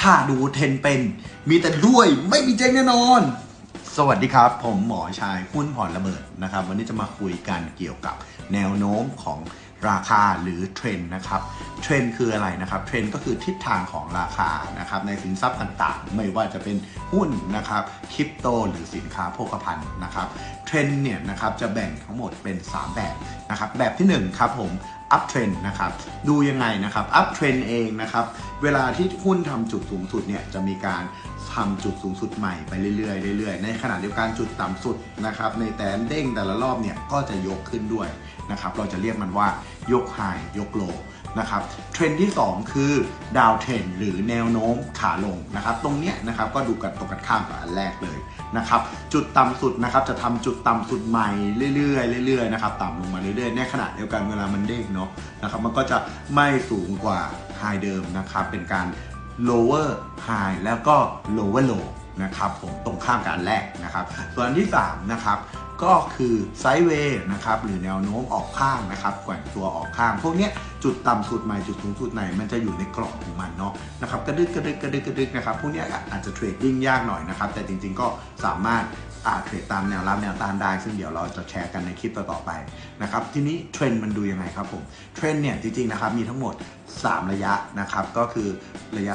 ถ้าดูเทรนเป็น มีแต่ด้วยไม่มีเจ๊งแน่นอน สวัสดีครับ ผมหมอชายหุ้นผ่อนระเบิดนะครับ วันนี้จะมาคุยกันเกี่ยวกับแนวโน้มของราคาหรือเทรนนะครับเทรนคืออะไรนะครับเทรนก็คือทิศทางของราคานะครับในสินทรัพย์ต่างๆ ไม่ว่าจะเป็นหุ้นนะครับคริปโตหรือสินค้าโภคภัณฑ์นะครับเทรนเนี่ยนะครับจะแบ่งทั้งหมดเป็น 3 แบบนะครับแบบที่1ครับผม อัพเทรนนะครับดูยังไงนะครับอัพเทรนเองนะครับเวลาที่หุ้นทำจุดสูงสุดเนี่ยจะมีการทำจุดสูงสุดใหม่ไปเรื่อยๆเรื่อยๆ ในขณะเดียวกันจุดต่ำสุดนะครับในแต่เด้งแต่ละรอบเนี่ยก็จะยกขึ้นด้วยนะครับเราจะเรียกมันว่ายกไฮยกโลนะครับเทรนที่ 2 คือดาวเทรนหรือแนวโน้มขาลงนะครับตรงเนี้ยนะครับก็ดูกันตรงกันข้ามกับอันแรกเลยนะครับจุดต่ำสุดนะครับจะทำจุดต่ำสุดใหม่เรื่อยๆเรื่อยๆนะครับต่ำลงมาเรื่อยๆในขณะเดียวกันเวลามันเด้งเนาะนะครับมันก็จะไม่สูงกว่าไฮเดิมนะครับเป็นการ lower high แล้วก็ lower low นะครับผมตรงข้ามกับอันแรกนะครับ ส่วนที่3นะครับก็คือไซด์เวย์นะครับหรือแนวโน้มออกข้างนะครับแกว่งตัวออกข้าง พวกนี้จุดต่ำสุดใหม่จุดสูงสุดไหนมันจะอยู่ในกรอบของมันเนาะนะครับกระดึกกระดึกกระดึกกระดึกนะครับพวกนี้อาจจะเทรดดิ้งยากหน่อยนะครับแต่จริงๆก็สามารถอาเทรดตามแนวรับแนวต้านได้ ซึ่งเดี๋ยวเราจะแชร์กันในคลิปต่อๆไปนะครับทีนี้เทรนด์มันดูยังไงครับผมเทรนด์เนี่ยจริงๆนะครับมีทั้งหมด 3 ระยะนะครับก็คือระยะ